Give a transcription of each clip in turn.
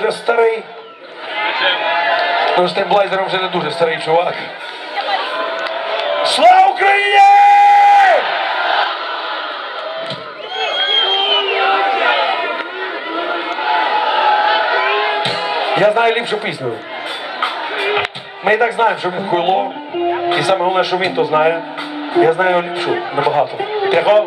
вже старий. Ну, з тим блайзером вже не дуже старий чувак. Слава Україні! Я знаю ліпшу пісню. Ми і так знаємо, що він хуйло. І саме головне, що він то знає. Я знаю ліпшу набагато. Тихо.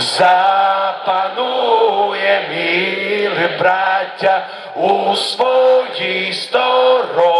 запанує міле браття у своїй сторонці.